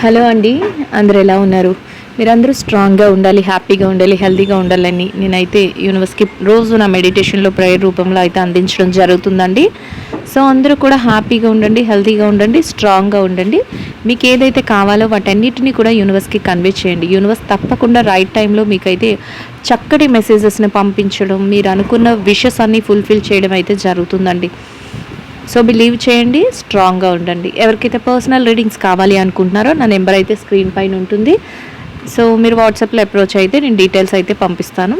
Hello అండి అందరు ఎలా ఉన్నారు? మీరందరూ స్ట్రాంగ్గా ఉండాలి హ్యాపీగా ఉండాలి హెల్తీగా ఉండాలని నేనైతే యూనివర్స్కి రోజు నా మెడిటేషన్లో ప్రేయర్ రూపంలో అయితే అందించడం జరుగుతుందండి. సో అందరూ కూడా హ్యాపీగా ఉండండి హెల్తీగా ఉండండి స్ట్రాంగ్గా ఉండండి. మీకు ఏదైతే కావాలో వాటన్నిటిని కూడా యూనివర్స్కి కన్వే చేయండి. యూనివర్స్ తప్పకుండా రైట్ టైంలో మీకైతే చక్కటి మెసేజెస్ని పంపించడం మీరు అనుకున్న విషెస్ అన్నీ ఫుల్ఫిల్ చేయడం అయితే జరుగుతుందండి. సో బిలీవ్ చేయండి స్ట్రాంగ్గా ఉండండి. ఎవరికైతే పర్సనల్ రీడింగ్స్ కావాలి అనుకుంటున్నారో నా నెంబర్ అయితే స్క్రీన్ పైన ఉంటుంది. సో మీరు వాట్సాప్లో అప్రోచ్ అయితే నేను డీటెయిల్స్ అయితే పంపిస్తాను.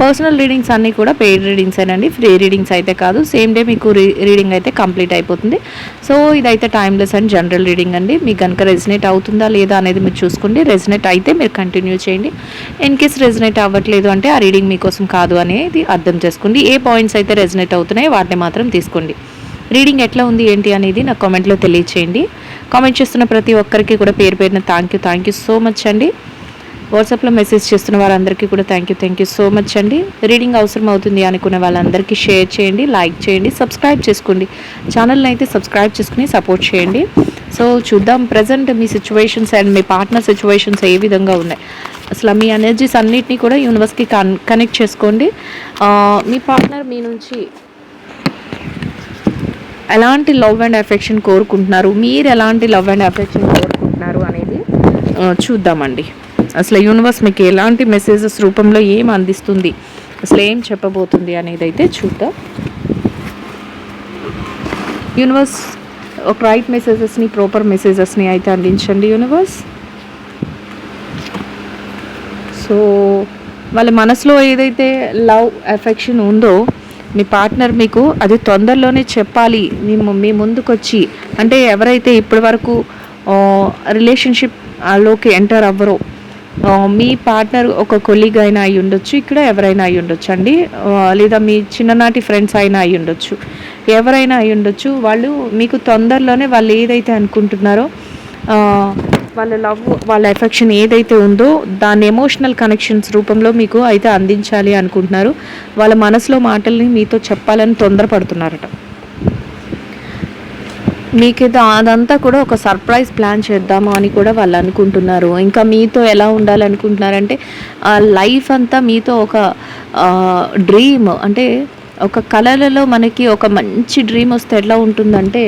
పర్సనల్ రీడింగ్స్ అన్నీ కూడా పెయిడ్ రీడింగ్స్ ఏనండి ఫ్రీ రీడింగ్స్ అయితే కాదు. సేమ్ డే మీకు రీ రీడింగ్ అయితే కంప్లీట్ అయిపోతుంది. సో ఇదైతే టైమ్లెస్ అండ్ జనరల్ రీడింగ్ అండి. మీకు కనుక రెజినేట్ అవుతుందా లేదా అనేది మీరు చూసుకోండి. రెజినేట్ అయితే మీరు కంటిన్యూ చేయండి. ఇన్ కేస్ రెజినేట్ అవ్వట్లేదు అంటే ఆ రీడింగ్ మీకోసం కాదు అనేది అర్థం చేసుకోండి. ఏ పాయింట్స్ అయితే రెజినేట్ అవుతున్నాయో వాటిని మాత్రం తీసుకోండి. రీడింగ్ ఎట్లా ఉంది ఏంటి అనేది నాకు కామెంట్లో తెలియచేయండి. కామెంట్ చేస్తున్న ప్రతి ఒక్కరికి కూడా పేరు పేరున thank you thank you so much అండి. వాట్సాప్లో మెసేజ్ చేస్తున్న వారందరికీ కూడా thank you thank you so much అండి. రీడింగ్ అవసరం అవుతుంది అనుకున్న వాళ్ళందరికీ షేర్ చేయండి లైక్ చేయండి సబ్స్క్రైబ్ చేసుకోండి. ఛానల్ని అయితే సబ్స్క్రైబ్ చేసుకుని సపోర్ట్ చేయండి. సో చూద్దాం ప్రజెంట్ మీ సిచ్యువేషన్స్ అండ్ మీ పార్ట్నర్ సిచ్యువేషన్స్ ఏ విధంగా ఉన్నాయి. అసలు మీ ఎనర్జీస్ అన్నిటినీ కూడా యూనివర్స్కి కన్ కనెక్ట్ చేసుకోండి. మీ పార్ట్నర్ మీ నుంచి ఎలాంటి లవ్ అండ్ అఫెక్షన్ కోరుకుంటున్నారు? మీరు ఎలాంటి లవ్ అండ్ అఫెక్షన్ కోరుకుంటున్నారు అనేది చూద్దామండి. అసలు యూనివర్స్ మీకు ఎలాంటి మెసేజెస్ రూపంలో ఏం అందిస్తుంది? అసలు ఏం చెప్పబోతుంది అనేది అయితే చూద్దాం. యూనివర్స్ ఒక రైట్ మెసేజెస్ని ప్రాపర్ మెసేజెస్ని అయితే అందించండి యూనివర్స్ సో వాళ్ళ మనసులో ఏదైతే లవ్ అఫెక్షన్ ఉందో మీ పార్ట్నర్ మీకు అది తొందరలోనే చెప్పాలి. మీ మీ ముందుకొచ్చి అంటే ఎవరైతే ఇప్పటి వరకు రిలేషన్షిప్లోకి ఎంటర్ అవ్వరో మీ పార్ట్నర్ ఒక కొలీగ్ అయినా అయి ఉండొచ్చు ఇక్కడ ఎవరైనా అయి ఉండొచ్చు అండి. లేదా మీ చిన్ననాటి ఫ్రెండ్స్ అయినా అయి ఉండొచ్చు. ఎవరైనా అయి ఉండొచ్చు వాళ్ళు మీకు తొందరలోనే వాళ్ళు ఏదైతే అనుకుంటున్నారో వాళ్ళ లవ్ వాళ్ళ ఎఫెక్షన్ ఏదైతే ఉందో దాన్ని ఎమోషనల్ కనెక్షన్స్ రూపంలో మీకు అయితే అందించాలి అనుకుంటున్నారు. వాళ్ళ మనసులో మాటల్ని మీతో చెప్పాలని తొందరపడుతున్నారట. మీకు ఇది అదంతా కూడా ఒక సర్ప్రైజ్ ప్లాన్ చేద్దాము అని కూడా వాళ్ళు అనుకుంటున్నారు. ఇంకా మీతో ఎలా ఉండాలనుకుంటున్నారంటే ఆ లైఫ్ అంతా మీతో ఒక డ్రీమ్ అంటే ఒక కళలలో మనకి ఒక మంచి డ్రీమ్ వస్తే ఎట్లా ఉంటుందంటే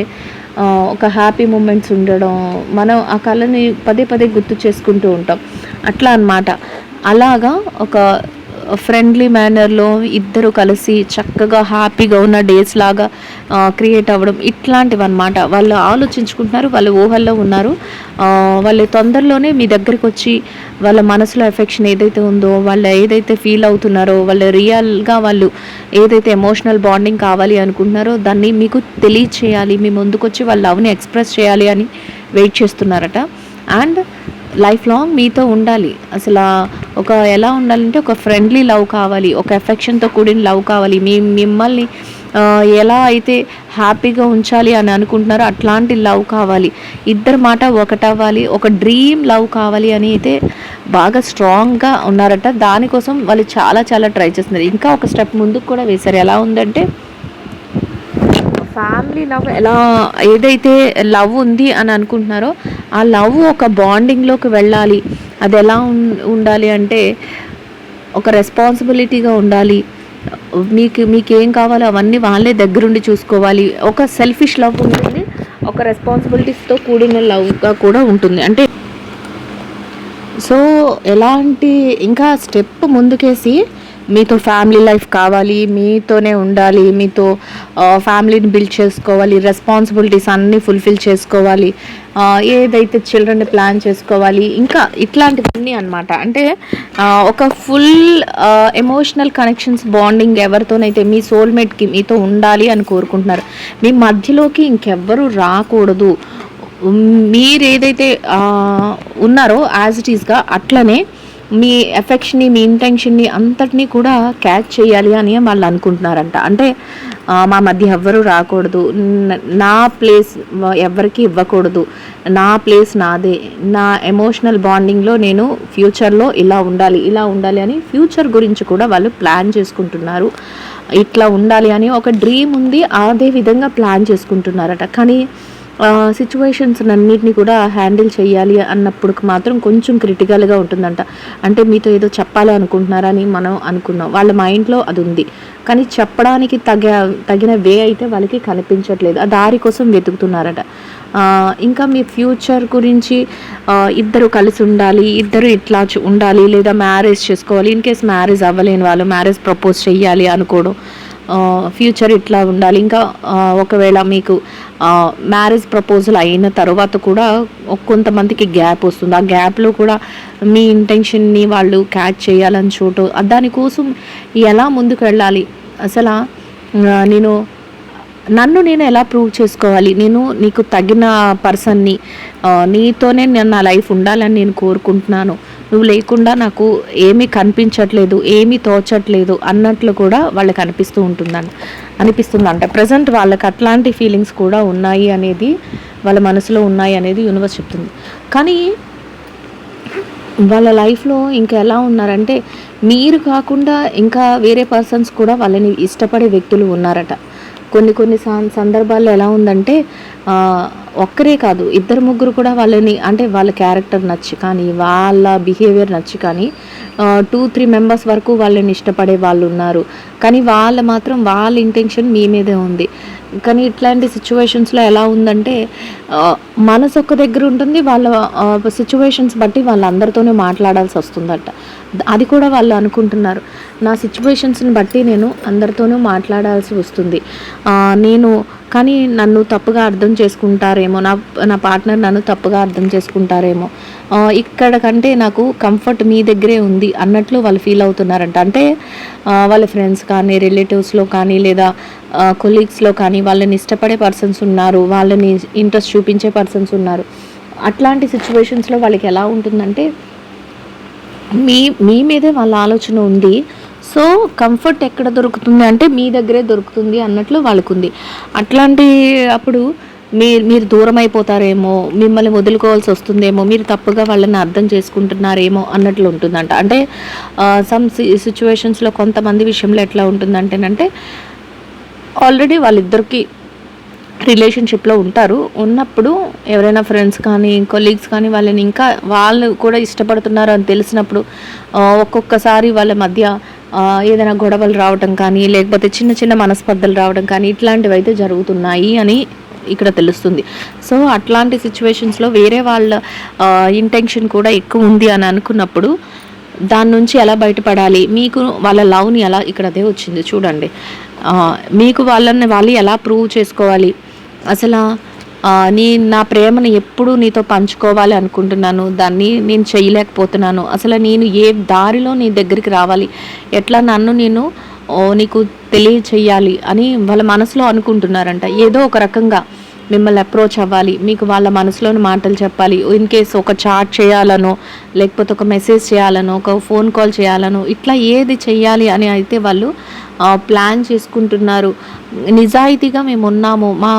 ఒక హ్యాపీ మూమెంట్స్ ఉండడం మనం ఆ కళని పదే పదే గుర్తు చేసుకుంటూ ఉంటాం. అట్లా అన్నమాట. అలాగా ఒక ఫ్రెండ్లీ మేనర్లో ఇద్దరు కలిసి చక్కగా హ్యాపీగా ఉన్న డేస్ లాగా క్రియేట్ అవ్వడం ఇట్లాంటివి అనమాట వాళ్ళు ఆలోచించుకుంటున్నారు వాళ్ళు ఊహల్లో ఉన్నారు. వాళ్ళు తొందరలోనే మీ దగ్గరికి వచ్చి వాళ్ళ మనసులో ఎఫెక్షన్ ఏదైతే ఉందో వాళ్ళు ఏదైతే ఫీల్ అవుతున్నారో వాళ్ళు రియల్గా వాళ్ళు ఏదైతే ఎమోషనల్ బాండింగ్ కావాలి అనుకుంటున్నారో దాన్ని మీకు తెలియచేయాలి మీ ముందుకొచ్చి వాళ్ళ లవ్ని ఎక్స్ప్రెస్ చేయాలి అని వెయిట్ చేస్తున్నారట. అండ్ లైఫ్ లాంగ్ మీతో ఉండాలి. అసలు ఒక ఎలా ఉండాలంటే ఒక ఫ్రెండ్లీ లవ్ కావాలి ఒక ఎఫెక్షన్తో కూడిన లవ్ కావాలి. మీ మిమ్మల్ని ఎలా అయితే హ్యాపీగా ఉంచాలి అని అనుకుంటున్నారో అట్లాంటి లవ్ కావాలి. ఇద్దరు మాట ఒకటవ్వాలి ఒక డ్రీమ్ లవ్ కావాలి అని అయితే బాగా స్ట్రాంగ్గా ఉన్నారట. దానికోసం వాళ్ళు చాలా చాలా ట్రై చేస్తున్నారు. ఇంకా ఒక స్టెప్ ముందుకు కూడా వేశారు. ఎలా ఉందంటే ఫ్యామిలీ లవ్ ఎలా ఏదైతే లవ్ ఉంది అని అనుకుంటున్నారో ఆ లవ్ ఒక బాండింగ్లోకి వెళ్ళాలి. అది ఎలా ఉండాలి అంటే ఒక రెస్పాన్సిబిలిటీగా ఉండాలి. మీకు మీకు ఏం కావాలో అవన్నీ వాళ్ళే దగ్గరుండి చూసుకోవాలి. ఒక సెల్ఫిష్ లవ్ ఉంటుంది ఒక రెస్పాన్సిబిలిటీస్తో కూడిన లవ్గా కూడా ఉంటుంది. అంటే సో ఎలాంటి ఇంకా స్టెప్ ముందుకేసి మీతో ఫ్యామిలీ లైఫ్ కావాలి మీతోనే ఉండాలి మీతో ఫ్యామిలీని బిల్డ్ చేసుకోవాలి రెస్పాన్సిబిలిటీస్ అన్నీ ఫుల్ఫిల్ చేసుకోవాలి ఏదైతే చిల్డ్రన్ని ప్లాన్ చేసుకోవాలి ఇంకా ఇట్లాంటివన్నీ అనమాట అంటే ఒక ఫుల్ ఎమోషనల్ కనెక్షన్స్ బాండింగ్ ఎవరితోనైతే మీ సోల్మేట్కి మీతో ఉండాలి అని కోరుకుంటున్నారు మీ మధ్యలోకి ఇంకెవ్వరూ రాకూడదు. మీరు ఏదైతే ఉన్నారో యాజ్ ఇట్ ఈస్గా అట్లనే మీ ఎఫెక్షన్ని మీ ఇంటెన్షన్ని అంతటినీ కూడా క్యాచ్ చేయాలి అని వాళ్ళు అనుకుంటున్నారంట. అంటే మా మధ్య ఎవ్వరూ రాకూడదు. నా ప్లేస్ ఎవరికి ఇవ్వకూడదు. నా ప్లేస్ నాదే. నా ఎమోషనల్ బాండింగ్లో నేను ఫ్యూచర్లో ఇలా ఉండాలి ఇలా ఉండాలి అని ఫ్యూచర్ గురించి కూడా వాళ్ళు ప్లాన్ చేసుకుంటున్నారు. ఇట్లా ఉండాలి అని ఒక డ్రీమ్ ఉంది అదే విధంగా ప్లాన్ చేసుకుంటున్నారట. కానీ సిచ్యువేషన్స్ అన్నిటిని కూడా హ్యాండిల్ చేయాలి అన్నప్పుడు మాత్రం కొంచెం క్రిటికల్గా ఉంటుందంట. అంటే మీతో ఏదో చెప్పాలి అనుకుంటున్నారని మనం అనుకున్నాం. వాళ్ళ మైండ్లో అది ఉంది. కానీ చెప్పడానికి తగ తగిన వే అయితే వాళ్ళకి కనిపించట్లేదు. ఆ దారి కోసం వెతుకుతున్నారట. ఇంకా మీ ఫ్యూచర్ గురించి ఇద్దరు కలిసి ఉండాలి ఇద్దరు ఇట్లా ఉండాలి లేదా మ్యారేజ్ చేసుకోవాలి. ఇన్ కేస్ మ్యారేజ్ అవ్వలేని వాళ్ళు మ్యారేజ్ ప్రపోజ్ చేయాలి అనుకోవడం. ఫ్యూచర్ ఇట్లా ఉండాలి. ఇంకా ఒకవేళ మీకు మ్యారేజ్ ప్రపోజల్ అయిన తర్వాత కూడా కొంతమందికి గ్యాప్ వస్తుంది. ఆ గ్యాప్లో కూడా మీ ఇంటెన్షన్ని వాళ్ళు క్యాచ్ చేయాలని చూడటం దానికోసం ఎలా ముందుకు వెళ్ళాలి? అసలు నేను నన్ను నేను ఎలా ప్రూవ్ చేసుకోవాలి? నేను నీకు తగిన పర్సన్ని నీతోనే నేను నా లైఫ్ ఉండాలని నేను కోరుకుంటున్నాను. నువ్వు లేకుండా నాకు ఏమీ కనిపించట్లేదు ఏమీ తోచట్లేదు అన్నట్లు కూడా వాళ్ళకి అనిపిస్తూ ఉంటుందంట అనిపిస్తుందంట. ప్రజెంట్ వాళ్ళకి అట్లాంటి ఫీలింగ్స్ కూడా ఉన్నాయి అనేది వాళ్ళ మనసులో ఉన్నాయి అనేది యూనివర్స్ చెప్తుంది. కానీ వాళ్ళ లైఫ్లో ఇంకా ఎలా ఉన్నారంటే మీరు కాకుండా ఇంకా వేరే పర్సన్స్ కూడా వాళ్ళని ఇష్టపడే వ్యక్తులు ఉన్నారట. కొన్ని కొన్ని సందర్భాల్లో ఎలా ఉందంటే ఒక్కరే కాదు ఇద్దరు ముగ్గురు కూడా వాళ్ళని అంటే వాళ్ళ క్యారెక్టర్ నచ్చి కానీ వాళ్ళ బిహేవియర్ నచ్చి కానీ టూ త్రీ మెంబర్స్ వరకు వాళ్ళని ఇష్టపడే వాళ్ళు ఉన్నారు. కానీ వాళ్ళు మాత్రం వాళ్ళ ఇంటెన్షన్ మీ మీదే ఉంది. కానీ ఇట్లాంటి సిచ్యువేషన్స్లో ఎలా ఉందంటే మనసు ఒక్క దగ్గర ఉంటుంది వాళ్ళ సిచ్యువేషన్స్ బట్టి వాళ్ళందరితోనే మాట్లాడాల్సి వస్తుందట. అది కూడా వాళ్ళు అనుకుంటున్నారు. నా సిచ్యువేషన్స్ని బట్టి నేను అందరితోనూ మాట్లాడాల్సి వస్తుంది. నేను కానీ నన్ను తప్పుగా అర్థం చేసుకుంటారేమో నా నా పార్ట్నర్ నన్ను తప్పుగా అర్థం చేసుకుంటారేమో ఇక్కడ కంటే నాకు కంఫర్ట్ మీ దగ్గరే ఉంది అన్నట్లు వాళ్ళు ఫీల్ అవుతున్నారంట. అంటే వాళ్ళ ఫ్రెండ్స్ కానీ రిలేటివ్స్లో కానీ లేదా కొలీగ్స్లో కానీ వాళ్ళని ఇష్టపడే పర్సన్స్ ఉన్నారు వాళ్ళని ఇంట్రెస్ట్ చూపించే పర్సన్స్ ఉన్నారు. అట్లాంటి సిచ్యువేషన్స్లో వాళ్ళకి ఎలా ఉంటుందంటే మీ మీ మీదే వాళ్ళ ఆలోచన ఉంది. సో కంఫర్ట్ ఎక్కడ దొరుకుతుంది అంటే మీ దగ్గరే దొరుకుతుంది అన్నట్లు వాళ్ళకు ఉంది అట్లాంటి అప్పుడు మీరు మీరు దూరం అయిపోతారేమో మిమ్మల్ని వదులుకోవాల్సి వస్తుందేమో మీరు తప్పుగా వాళ్ళని అర్థం చేసుకుంటున్నారేమో అన్నట్లు ఉంటుందంట. అంటే సమ్ సిచ్యువేషన్స్లో కొంతమంది విషయంలో ఎట్లా ఉంటుందంటేనంటే ఆల్రెడీ వాళ్ళిద్దరికి రిలేషన్షిప్లో ఉంటారు. ఉన్నప్పుడు ఎవరైనా ఫ్రెండ్స్ కానీ కొలీగ్స్ కానీ వాళ్ళని ఇంకా వాళ్ళు కూడా ఇష్టపడుతున్నారు అని తెలిసినప్పుడు ఒక్కొక్కసారి వాళ్ళ మధ్య ఏదైనా గొడవలు రావడం కానీ లేకపోతే చిన్న చిన్న మనస్పర్ధలు రావడం కానీ ఇట్లాంటివి అయితే జరుగుతున్నాయి అని ఇక్కడ తెలుస్తుంది. సో అట్లాంటి సిచ్యువేషన్స్లో వేరే వాళ్ళ ఇంటెన్షన్ కూడా ఎక్కువ ఉంది అని అనుకున్నప్పుడు దాని నుంచి ఎలా బయటపడాలి? మీకు వాళ్ళ లవ్ని ఎలా ఇక్కడదే వచ్చింది? చూడండి. మీకు వాళ్ళని వాళ్ళు ఎలా ప్రూవ్ చేసుకోవాలి? అసలు నీ నా ప్రేమను ఎప్పుడు నీతో పంచుకోవాలి అనుకుంటున్నాను. దాన్ని నేను చేయలేకపోతున్నాను. అసలు నేను ఏ దారిలో నీ దగ్గరికి రావాలి? ఎట్లా నన్ను నేను నీకు తెలియచేయాలి అని వాళ్ళ మనసులో అనుకుంటున్నారంట. ఏదో ఒక రకంగా. మిమ్మల్ని అప్రోచ్ అవ్వాలి. మీకు వాళ్ళ మనసులోని మాటలు చెప్పాలి. ఇన్ కేస్ ఒక చాట్ చేయాలనో లేకపోతే ఒక మెసేజ్ చేయాలనో ఒక ఫోన్ కాల్ చేయాలనో ఇట్లా ఏది చేయాలి అని అయితే వాళ్ళు ప్లాన్ చేసుకుంటున్నారు. నిజాయితీగా మేము ఉన్నాము. మా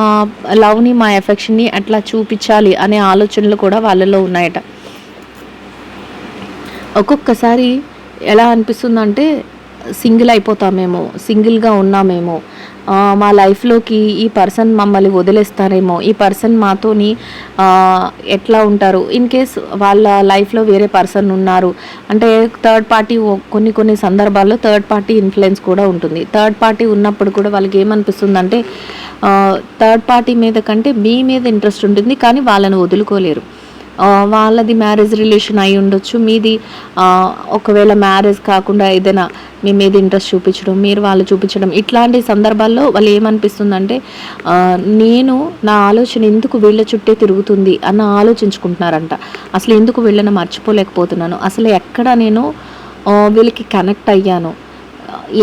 లవ్ని మా ఎఫెక్షన్ని అట్లా చూపించాలి అనే ఆలోచనలు కూడా వాళ్ళలో ఉన్నాయట. ఒక్కొక్కసారి ఎలా అనిపిస్తుందంటే సింగిల్ అయిపోతామేమో సింగిల్గా ఉన్నామేమో. మా లైఫ్లోకి ఈ పర్సన్ మమ్మల్ని వదిలేస్తారేమో ఈ పర్సన్ మాతోని ఎట్లా ఉంటారు? ఇన్ కేస్ వాళ్ళ లైఫ్లో వేరే పర్సన్ ఉన్నారు అంటే థర్డ్ పార్టీ కొన్ని కొన్ని సందర్భాల్లో థర్డ్ పార్టీ ఇన్ఫ్లుయెన్స్ కూడా ఉంటుంది. థర్డ్ పార్టీ ఉన్నప్పుడు కూడా వాళ్ళకి ఏమనిపిస్తుందంటే థర్డ్ పార్టీ మీద కంటే మీ మీద ఇంట్రెస్ట్ ఉంటుంది కానీ వాళ్ళని వదులుకోలేరు. వాళ్ళది మ్యారేజ్ రిలేషన్ అయి ఉండొచ్చు మీది ఒకవేళ మ్యారేజ్ కాకుండా ఏదైనా మీ మీద ఇంట్రెస్ట్ చూపించడం మీరు వాళ్ళు చూపించడం ఇట్లాంటి సందర్భాల్లో వాళ్ళు ఏమనిపిస్తుందంటే నేను నా ఆలోచన ఎందుకు వీళ్ళ చుట్టే తిరుగుతుంది అన్న ఆలోచించుకుంటున్నారంట. అసలు ఎందుకు వీళ్ళని మర్చిపోలేకపోతున్నాను? అసలు ఎక్కడ నేను వీళ్ళకి కనెక్ట్ అయ్యాను?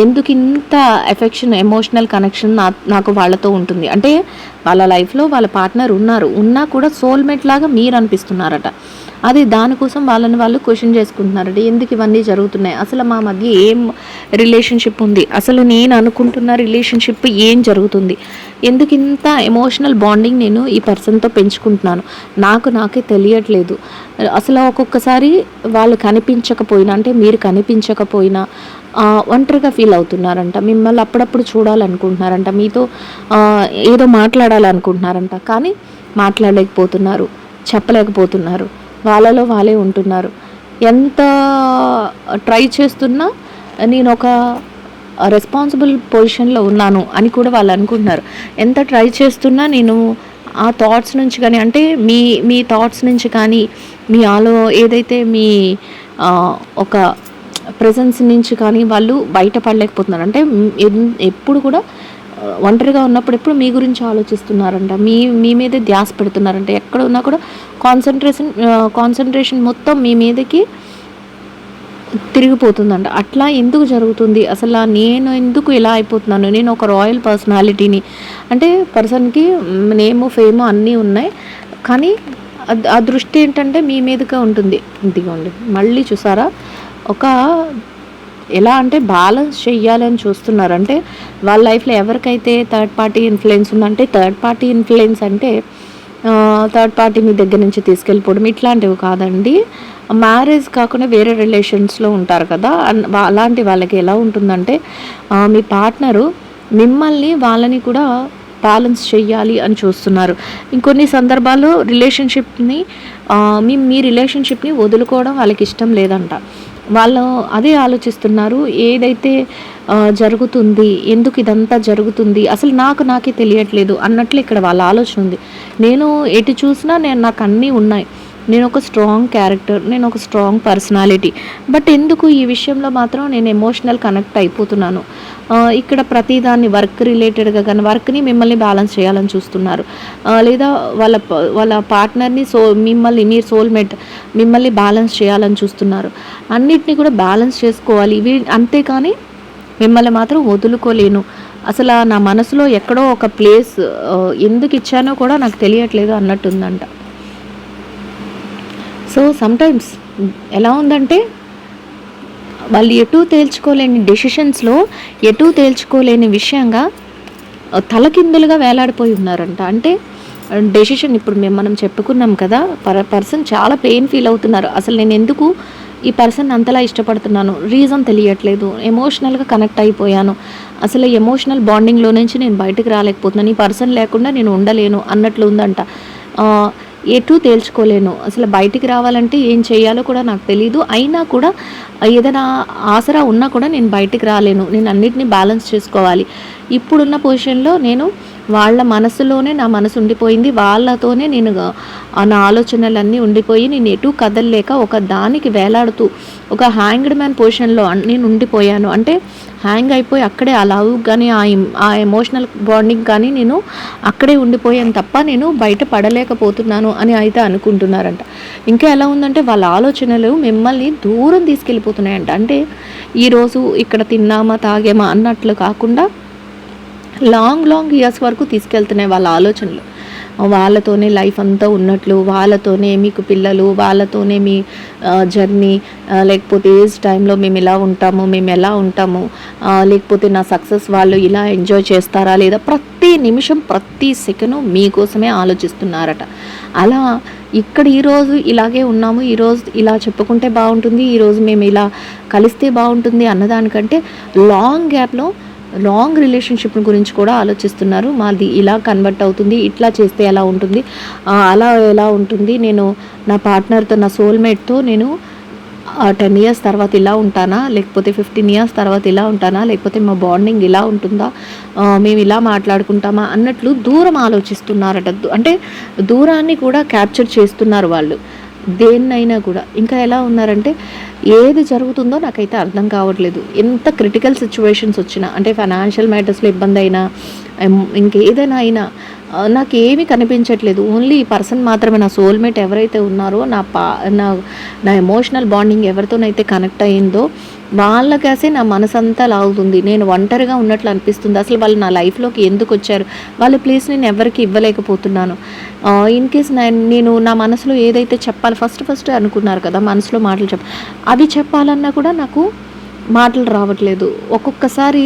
ఎందుకు ఇంత ఎఫెక్షన్ ఎమోషనల్ కనెక్షన్ నా నాకు వాళ్ళతో ఉంటుంది? అంటే వాళ్ళ లైఫ్లో వాళ్ళ పార్ట్నర్ ఉన్నారు. ఉన్నా కూడా సోల్మేట్ లాగా మీరు అనిపిస్తున్నారట. అది దానికోసం వాళ్ళని వాళ్ళు క్వశ్చన్ చేసుకుంటున్నారట. ఎందుకు ఇవన్నీ జరుగుతున్నాయి? అసలు మా మధ్య ఏం రిలేషన్షిప్ ఉంది? అసలు నేను అనుకుంటున్న రిలేషన్షిప్ ఏం జరుగుతుంది? ఎందుకు ఇంత ఎమోషనల్ బాండింగ్ నేను ఈ పర్సన్తో పెంచుకుంటున్నాను? నాకు నాకే తెలియట్లేదు. అసలు ఒక్కొక్కసారి వాళ్ళు కనిపించకపోయినా అంటే మీరు కనిపించకపోయినా ఒంటరిగా ఫీల్ అవుతున్నారంట. మిమ్మల్ని అప్పుడప్పుడు చూడాలనుకుంటున్నారంట. మీతో ఏదో మాట్లాడ మాట్లాడాలనుకుంటున్నారంట. కానీ మాట్లాడలేకపోతున్నారు చెప్పలేకపోతున్నారు. వాళ్ళలో వాళ్ళే ఉంటున్నారు. ఎంత ట్రై చేస్తున్నా నేను ఒక రెస్పాన్సిబుల్ పొజిషన్లో ఉన్నాను అని కూడా వాళ్ళు అనుకుంటున్నారు. ఎంత ట్రై చేస్తున్నా నేను ఆ థాట్స్ నుంచి కానీ అంటే మీ మీ థాట్స్ నుంచి కానీ మీ ఆలో ఏదైతే మీ ఒక ప్రజెన్స్ నుంచి కానీ వాళ్ళు బయటపడలేకపోతున్నారు. అంటే ఎప్పుడు కూడా ఒంటరిగా ఉన్నప్పుడు ఎప్పుడు మీ గురించి ఆలోచిస్తున్నారంట? మీ మీ మీదే ధ్యాస పెడుతున్నారంట? ఎక్కడ ఉన్నా కూడా కాన్సన్ట్రేషన్ కాన్సన్ట్రేషన్ మొత్తం మీ మీదకి తిరిగిపోతుందంట. అట్లా ఎందుకు జరుగుతుంది? అసలు నేను ఎందుకు ఇలా అయిపోతున్నాను? నేను ఒక రాయల్ పర్సనాలిటీని అంటే పర్సన్కి నేము ఫేము అన్నీ ఉన్నాయి. కానీ ఆ దృష్టి ఏంటంటే మీ మీదకే ఉంటుంది. ఇదిగోండి. మళ్ళీ చూసారా? ఒక ఎలా అంటే బ్యాలెన్స్ చెయ్యాలని చూస్తున్నారు. అంటే వాళ్ళ లైఫ్లో ఎవరికైతే థర్డ్ పార్టీ ఇన్ఫ్లుయెన్స్ ఉందంటే థర్డ్ పార్టీ ఇన్ఫ్లుయెన్స్ అంటే థర్డ్ పార్టీ మీ దగ్గర నుంచి తీసుకెళ్ళిపోవడం ఇట్లాంటివి కాదండి. మ్యారేజ్ కాకుండా వేరే రిలేషన్స్లో ఉంటారు కదా. అలాంటి వాళ్ళకి ఎలా ఉంటుందంటే మీ పార్ట్నరు మిమ్మల్ని వాళ్ళని కూడా బ్యాలెన్స్ చేయాలి అని చూస్తున్నారు. ఇంకొన్ని సందర్భాల్లో రిలేషన్షిప్ని మీ మీ రిలేషన్షిప్ని వదులుకోవడం వాళ్ళకి ఇష్టం లేదంట. వాళ్ళు అదే ఆలోచిస్తున్నారు ఏదైతే జరుగుతుంది ఎందుకు ఇదంతా జరుగుతుంది అసలు నాకు నాకే తెలియట్లేదు అన్నట్లు ఇక్కడ వాళ్ళ ఆలోచన ఉంది. నేను ఎటు చూసినా నేను నాకు అన్నీ ఉన్నాయి. నేను ఒక స్ట్రాంగ్ క్యారెక్టర్ నేను ఒక స్ట్రాంగ్ పర్సనాలిటీ బట్ ఎందుకు ఈ విషయంలో మాత్రం నేను ఎమోషనల్ కనెక్ట్ అయిపోతున్నాను? ఇక్కడ ప్రతిదాన్ని వర్క్ రిలేటెడ్గా కానీ వర్క్ని మిమ్మల్ని బ్యాలెన్స్ చేయాలని చూస్తున్నారు. లేదా వాళ్ళ వాళ్ళ పార్ట్నర్ని సో మిమ్మల్ని మీ సోల్మేట్ మిమ్మల్ని బ్యాలెన్స్ చేయాలని చూస్తున్నారు. అన్నిటినీ కూడా బ్యాలెన్స్ చేసుకోవాలి. ఇవి అంతేకాని మిమ్మల్ని మాత్రం వదులుకోలేను. అసలు నా మనసులో ఎక్కడో ఒక ప్లేస్ ఎందుకు ఇచ్చానో కూడా నాకు తెలియట్లేదు అన్నట్టుందంట. సో సమ్టైమ్స్ ఎలా ఉందంటే వాళ్ళు ఎటు తేల్చుకోలేని డెసిషన్స్లో ఎటు తేల్చుకోలేని విషయంగా తలకిందులుగా వేలాడిపోయి ఉన్నారంట. అంటే డెసిషన్ ఇప్పుడు మేము మనం చెప్పుకున్నాం కదా పర్ పర్సన్ చాలా పెయిన్ ఫీల్ అవుతున్నారు. అసలు నేను ఎందుకు ఈ పర్సన్ అంతలా ఇష్టపడుతున్నాను? రీజన్ తెలియట్లేదు. ఎమోషనల్గా కనెక్ట్ అయిపోయాను. అసలు ఎమోషనల్ బాండింగ్లో నుంచి నేను బయటకు రాలేకపోతున్నాను. ఈ పర్సన్ లేకుండా నేను ఉండలేను అన్నట్లు ఉందంట. ఎటు తేల్చుకోలేను. అసలు బయటికి రావాలంటే ఏం చేయాలో కూడా నాకు తెలియదు అయినా కూడా ఏదైనా ఆసరా ఉన్నా కూడా నేను బయటికి రాలేను. నేను అన్నిటినీ బ్యాలెన్స్ చేసుకోవాలి. ఇప్పుడున్న పొజిషన్లో నేను వాళ్ళ మనసులోనే నా మనసు ఉండిపోయింది. వాళ్ళతోనే నేను నా ఆలోచనలన్నీ ఉండిపోయి నేను ఎటు కదలలేక ఒక దానికి వేలాడుతూ ఒక హ్యాంగ్డ్ మ్యాన్ పొజిషన్లో నేను ఉండిపోయాను. అంటే హ్యాంగ్ అయిపోయి అక్కడే ఆ లవ్ కానీ ఆ ఎం- ఆ ఎమోషనల్ బాండింగ్ కానీ నేను అక్కడే ఉండిపోయాను తప్ప నేను బయట పడలేకపోతున్నాను అని అయితే అనుకుంటున్నారంట. ఇంకా ఎలా ఉందంటే వాళ్ళ ఆలోచనలు మిమ్మల్ని దూరం తీసుకెళ్ళిపోతున్నాయంట. అంటే ఈరోజు ఇక్కడ తిన్నామా తాగామా అన్నట్లు కాకుండా లాంగ్ లాంగ్ ఇయర్స్ వరకు తీసుకెళ్తున్నాయి వాళ్ళ ఆలోచనలు. వాళ్ళతోనే లైఫ్ అంతా ఉన్నట్లు వాళ్ళతోనే మీకు పిల్లలు వాళ్ళతోనే మీ జర్నీ లేకపోతే ఏజ్ టైంలో మేము ఇలా ఉంటాము మేము ఎలా ఉంటాము లేకపోతే నా సక్సెస్ వాళ్ళు ఇలా ఎంజాయ్ చేస్తారా లేదా ప్రతి నిమిషం ప్రతి సెకండ్ మీకోసమే ఆలోచిస్తున్నారట. అలా ఇక్కడ ఈరోజు ఇలాగే ఉన్నాము ఈరోజు ఇలా చెప్పుకుంటే బాగుంటుంది ఈరోజు మేము ఇలా కలిస్తే బాగుంటుంది అన్నదానికంటే లాంగ్ గ్యాప్లో లాంగ్ రిలేషన్షిప్ గురించి కూడా ఆలోచిస్తున్నారు. మాది ఇలా కన్వర్ట్ అవుతుంది ఇట్లా చేస్తే ఎలా ఉంటుంది అలా ఎలా ఉంటుంది. నేను నా పార్ట్నర్తో నా సోల్మేట్తో నేను టెన్ ఇయర్స్ తర్వాత ఇలా ఉంటానా లేకపోతే ఫిఫ్టీన్ ఇయర్స్ తర్వాత ఇలా ఉంటానా లేకపోతే మా బాండింగ్ ఇలా ఉంటుందా మేము ఇలా మాట్లాడుకుంటామా అన్నట్లు దూరం ఆలోచిస్తున్నారట. అంటే దూరాన్ని కూడా క్యాప్చర్ చేస్తున్నారు వాళ్ళు. దేన్నైనా కూడా. ఇంకా ఎలా ఉన్నారంటే ఏది జరుగుతుందో నాకైతే అర్థం కావట్లేదు. ఎంత క్రిటికల్ సిచ్యువేషన్స్ వచ్చినా అంటే ఫైనాన్షియల్ మ్యాటర్స్లో ఇబ్బంది అయినా ఇంకేదైనా అయినా నాకు ఏమీ కనిపించట్లేదు. ఓన్లీ ఈ పర్సన్ మాత్రమే నా సోల్మేట్ ఎవరైతే ఉన్నారో నా పా నా నా ఎమోషనల్ బాండింగ్ ఎవరితోనైతే కనెక్ట్ అయిందో వాళ్ళకేసే నా మనసంతా లాగుతుంది. నేను ఒంటరిగా ఉన్నట్లు అనిపిస్తుంది. అసలు వాళ్ళు నా లైఫ్లోకి ఎందుకు వచ్చారు? వాళ్ళ ప్లేస్ నేను ఎవరికి ఇవ్వలేకపోతున్నాను. ఇన్ కేస్ నేను నా మనసులో ఏదైతే చెప్పాలి ఫస్ట్ ఫస్ట్ అనుకున్నారు కదా మనసులో మాటలు చెప్ప అవి చెప్పాలన్నా కూడా నాకు మాటలు రావట్లేదు. ఒక్కొక్కసారి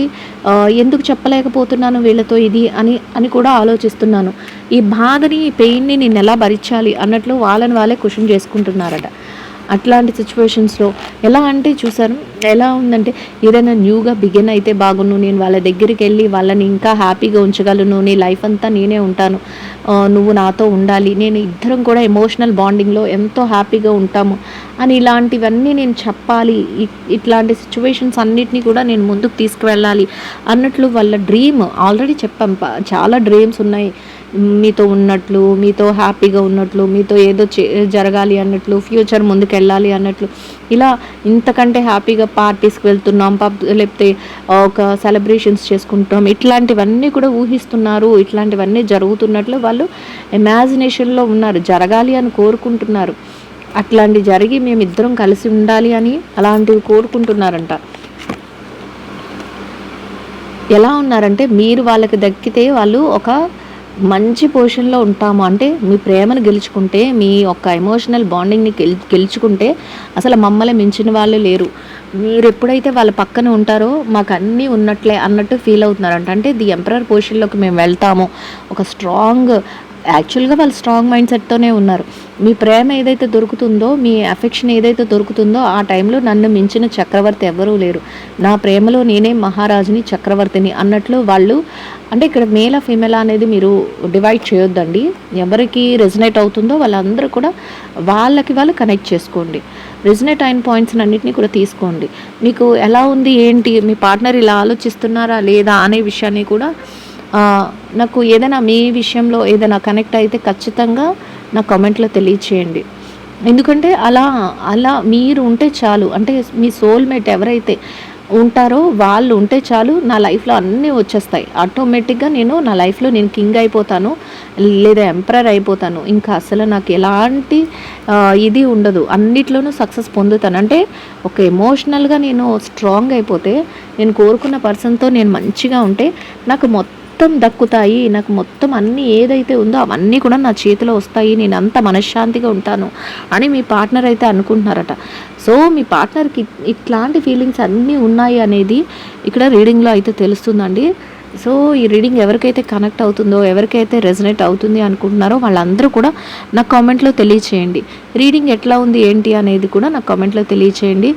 ఎందుకు చెప్పలేకపోతున్నాను వీళ్ళతో ఇది అని అని కూడా ఆలోచిస్తున్నాను. ఈ బాధని ఈ పెయిన్ని నేను ఎలా భరించాలి అన్నట్లు వాళ్ళని వాళ్ళే క్వశ్చన్ చేసుకుంటున్నారట. అట్లాంటి సిచ్యువేషన్స్లో ఎలా అంటే చూసారు ఎలా ఉందంటే ఏదైనా న్యూగా బిగిన్ అయితే బాగున్ను నేను వాళ్ళ దగ్గరికి వెళ్ళి వాళ్ళని ఇంకా హ్యాపీగా ఉంచగలను నీ లైఫ్ అంతా నేనే ఉంటాను నువ్వు నాతో ఉండాలి నేను ఇద్దరం కూడా ఎమోషనల్ బాండింగ్లో ఎంతో హ్యాపీగా ఉంటాము అని ఇలాంటివన్నీ నేను చెప్పాలి. ఇట్లాంటి సిచ్యువేషన్స్ అన్నిటినీ కూడా నేను ముందుకు తీసుకువెళ్ళాలి అన్నట్లు వాళ్ళ డ్రీమ్ ఆల్రెడీ చెప్పాం చాలా డ్రీమ్స్ ఉన్నాయి. మీతో ఉన్నట్లు మీతో హ్యాపీగా ఉన్నట్లు మీతో ఏదో చే జరగాలి అన్నట్లు ఫ్యూచర్ ముందుకు వెళ్ళాలి అన్నట్లు. ఇలా ఇంతకంటే హ్యాపీగా పార్టీస్కి వెళ్తున్నాం పబ్ లేకపోతే ఒక సెలబ్రేషన్స్ చేసుకుంటాం ఇట్లాంటివన్నీ కూడా ఊహిస్తున్నారు. ఇట్లాంటివన్నీ జరుగుతున్నట్లు వాళ్ళు ఇమాజినేషన్లో ఉన్నారు. జరగాలి అని కోరుకుంటున్నారు. అట్లాంటి జరిగి మేము ఇద్దరం కలిసి ఉండాలి అని అలాంటివి కోరుకుంటున్నారంట. ఎలా ఉన్నారంటే మీరు వాళ్ళకి దక్కితే వాళ్ళు ఒక మంచి పొజిషన్లో ఉంటాము? అంటే మీ ప్రేమను గెలుచుకుంటే మీ యొక్క ఎమోషనల్ బాండింగ్ని గెల్ గెలుచుకుంటే అసలు మమ్మల్ని మించిన వాళ్ళు లేరు. మీరు ఎప్పుడైతే వాళ్ళ పక్కన ఉంటారో మాకు అన్నీ ఉన్నట్లే అన్నట్టు ఫీల్ అవుతున్నారంట. అంటే ది ఎంపరర్ పొజిషన్లోకి మేము వెళ్తాము. ఒక స్ట్రాంగ్ యాక్చువల్గా వాళ్ళు స్ట్రాంగ్ మైండ్ సెట్తోనే ఉన్నారు. మీ ప్రేమ ఏదైతే దొరుకుతుందో మీ అఫెక్షన్ ఏదైతే దొరుకుతుందో ఆ టైంలో నన్ను మించిన చక్రవర్తి ఎవరూ లేరు. నా ప్రేమలో నేనే మహారాజుని చక్రవర్తిని అన్నట్లు వాళ్ళు అంటే ఇక్కడ మేల ఫీమేల్ అనేది మీరు డివైడ్ చేయొద్దండి. ఎవరికి రెజనేట్ అవుతుందో వాళ్ళందరూ కూడా వాళ్ళకి వాళ్ళు కనెక్ట్ చేసుకోండి. రెజనేట్ అయిన పాయింట్స్ అన్నింటినీ కూడా తీసుకోండి. మీకు ఎలా ఉంది ఏంటి మీ పార్ట్నర్ ఇలా ఆలోచిస్తున్నారా లేదా అనే విషయాన్ని కూడా నాకు ఏదైనా మీ విషయంలో ఏదైనా కనెక్ట్ అయితే ఖచ్చితంగా నా కామెంట్లో తెలియచేయండి. ఎందుకంటే అలా అలా మీరు ఉంటే చాలు అంటే మీ సోల్మేట్ ఎవరైతే ఉంటారో వాళ్ళు ఉంటే చాలు నా లైఫ్లో అన్నీ వచ్చేస్తాయి. ఆటోమేటిక్గా నేను నా లైఫ్లో నేను కింగ్ అయిపోతాను లేదా ఎంపరర్ అయిపోతాను. ఇంకా అసలు నాకు ఎలాంటి ఇది ఉండదు. అన్నిట్లోనూ సక్సెస్ పొందుతాను. అంటే ఒక ఎమోషనల్గా నేను స్ట్రాంగ్ అయిపోతే నేను కోరుకున్న పర్సన్తో నేను మంచిగా ఉంటే నాకు మొత్తం మొత్తం దక్కుతాయి. నాకు మొత్తం అన్నీ ఏదైతే ఉందో అవన్నీ కూడా నా చేతిలో వస్తాయి. నేను అంత మనశ్శాంతిగా ఉంటాను అని మీ పార్ట్నర్ అయితే అనుకుంటున్నారట. సో మీ పార్ట్నర్కి ఇట్లాంటి ఫీలింగ్స్ అన్నీ ఉన్నాయి అనేది ఇక్కడ రీడింగ్లో అయితే తెలుస్తుందండి. సో ఈ రీడింగ్ ఎవరికైతే కనెక్ట్ అవుతుందో ఎవరికైతే రెజనేట్ అవుతుంది అనుకుంటున్నారో వాళ్ళందరూ కూడా నా కామెంట్లో తెలియచేయండి. రీడింగ్ ఎట్లా ఉంది ఏంటి అనేది కూడా నా కామెంట్లో తెలియచేయండి.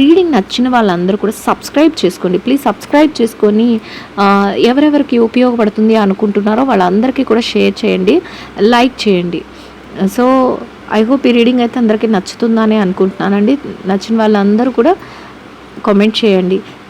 రీడింగ్ నచ్చిన వాళ్ళందరూ కూడా సబ్స్క్రైబ్ చేసుకోండి. ప్లీజ్ సబ్స్క్రైబ్ చేసుకొని ఎవరెవరికి ఉపయోగపడుతుంది అనుకుంటున్నారో వాళ్ళందరికీ కూడా షేర్ చేయండి లైక్ చేయండి. సో ఐ హోప్ ఈ రీడింగ్ అయితే అందరికీ నచ్చుతుందని అనుకుంటున్నానండి. నచ్చిన వాళ్ళందరూ కూడా కామెంట్ చేయండి.